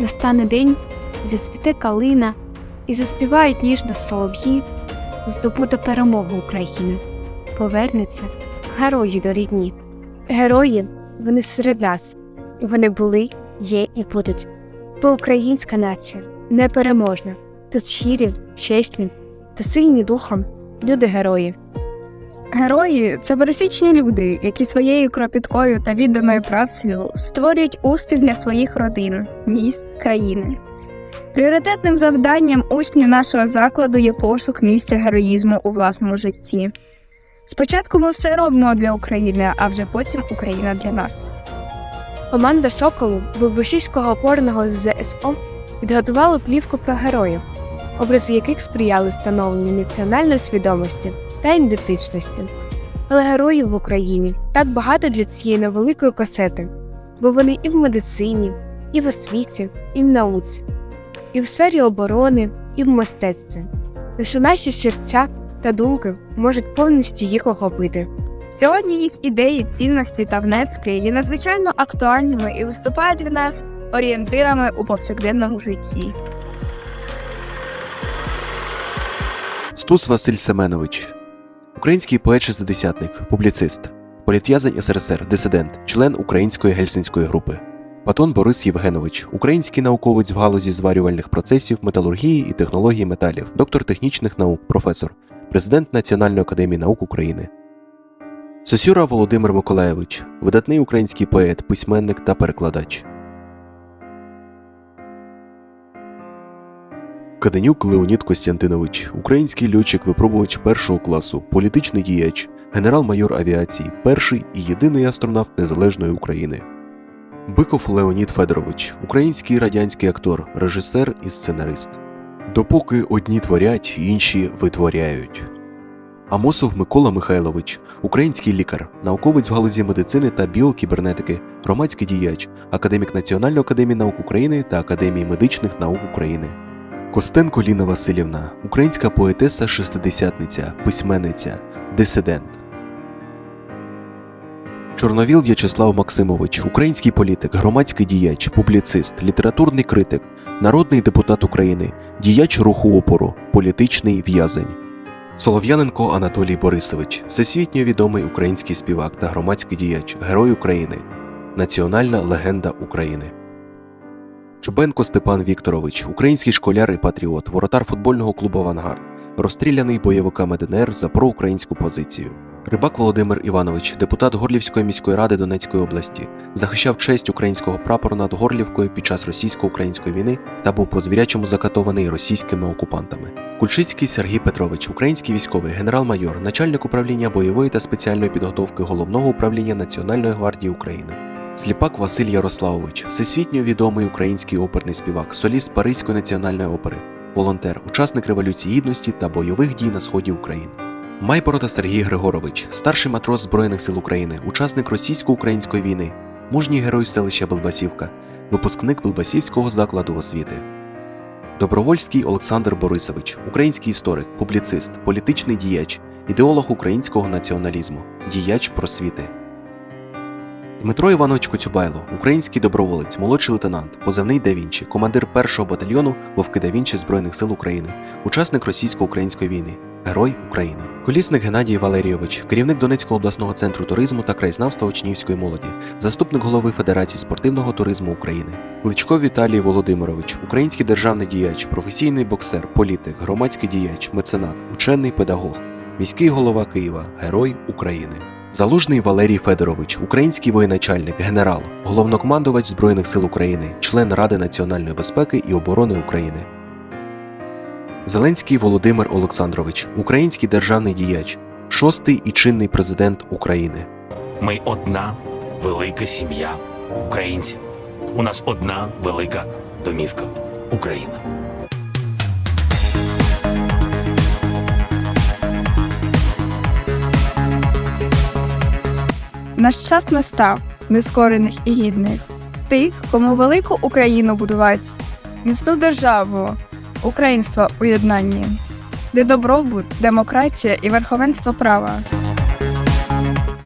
Настане день, зацвіте калина і заспівають ніжно солов'ї, здобуде перемогу України. Повернуться герої до рідні. Герої вони серед нас. Вони були, є і будуть. Бо українська нація непереможна. Тут щирі, чесні та сильні духом люди герої. Герої це пересічні люди, які своєю кропіткою та відданою працею створюють успіх для своїх родин, міст, країни. Пріоритетним завданням учнів нашого закладу є пошук місця героїзму у власному житті. Спочатку ми все робимо для України, а вже потім Україна для нас. Команда Соколу Бубосійського опорного ЗСО підготувала плівку про героїв, образи яких сприяли становленню національної свідомості та ідентичності. Але героїв в Україні так багато для цієї невеликої касети, бо вони і в медицині, і в освіті, і в науці, і в сфері оборони, і в мистецтві. Лише наші серця та думки можуть повністю їх охопити. Сьогодні їх ідеї, цінності та внески є надзвичайно актуальними і виступають для нас орієнтирами у повсякденному житті. Стус Василь Семенович, український поет-шестидесятник, публіцист, політв'язень СРСР, дисидент, член Української гельсінської групи. Патон Борис Євгенович, український науковець в галузі зварювальних процесів, металургії і технології металів, доктор технічних наук, професор, президент Національної академії наук України. Сосюра Володимир Миколаєвич, видатний український поет, письменник та перекладач. Каденюк Леонід Костянтинович, український льотчик-випробувач першого класу, політичний діяч, генерал-майор авіації, перший і єдиний астронавт Незалежної України. Биков Леонід Федорович, український радянський актор, режисер і сценарист. Допоки одні творять, інші витворяють. Амосов Микола Михайлович, український лікар, науковець в галузі медицини та біокібернетики, громадський діяч, академік Національної академії наук України та Академії медичних наук України. Костенко Ліна Васильівна, українська поетеса шестидесятниця, письменниця, дисидент. Чорновіл В'ячеслав Максимович, український політик, громадський діяч, публіцист, літературний критик, народний депутат України, діяч руху опору, політичний в'язень. Солов'яненко Анатолій Борисович, всесвітньо відомий український співак та громадський діяч, герой України, національна легенда України. Чубенко Степан Вікторович, український школяр і патріот, воротар футбольного клубу Авангард, розстріляний бойовиками ДНР за проукраїнську позицію. Рибак Володимир Іванович, депутат Горлівської міської ради Донецької області, захищав честь українського прапору над Горлівкою під час російсько-української війни та був по звірячому закатований російськими окупантами. Кульчицький Сергій Петрович, український військовий генерал-майор, начальник управління бойової та спеціальної підготовки головного управління Національної гвардії України. Сліпак Василь Ярославович, всесвітньо відомий український оперний співак, соліст Паризької національної опери, волонтер, учасник Революції Гідності та бойових дій на сході України. Майборода Сергій Григорович, старший матрос Збройних сил України, учасник російсько-української війни, мужній герой селища Белбасівка, випускник Белбасівського закладу освіти. Добровольський Олександр Борисович, український історик, публіцист, політичний діяч, ідеолог українського націоналізму, діяч просвіти. Дмитро Іванович Коцюбайло, український доброволець, молодший лейтенант, позивний Да Вінчі, командир першого батальйону Вовки Да Збройних сил України, учасник російсько-української війни, Герой України. Колісник Геннадій Валерійович, керівник Донецького обласного центру туризму та краєзнавства учнівської молоді, заступник голови Федерації спортивного туризму України. Кличко Віталій Володимирович, український державний діяч, професійний боксер, політик, громадський діяч, меценат, учений педагог, міський голова Києва, Герой України. Залужний Валерій Федорович, український воєначальник, генерал, головнокомандувач Збройних сил України, член Ради національної безпеки і оборони України. Зеленський Володимир Олександрович, український державний діяч, шостий і чинний президент України. Ми одна велика сім'я українців. У нас одна велика домівка Україна. Наш час настав. Нескорених і гідних, тих, кому велику Україну будувати, міцну державу, українство у єднанні, де добробут, демократія і верховенство права.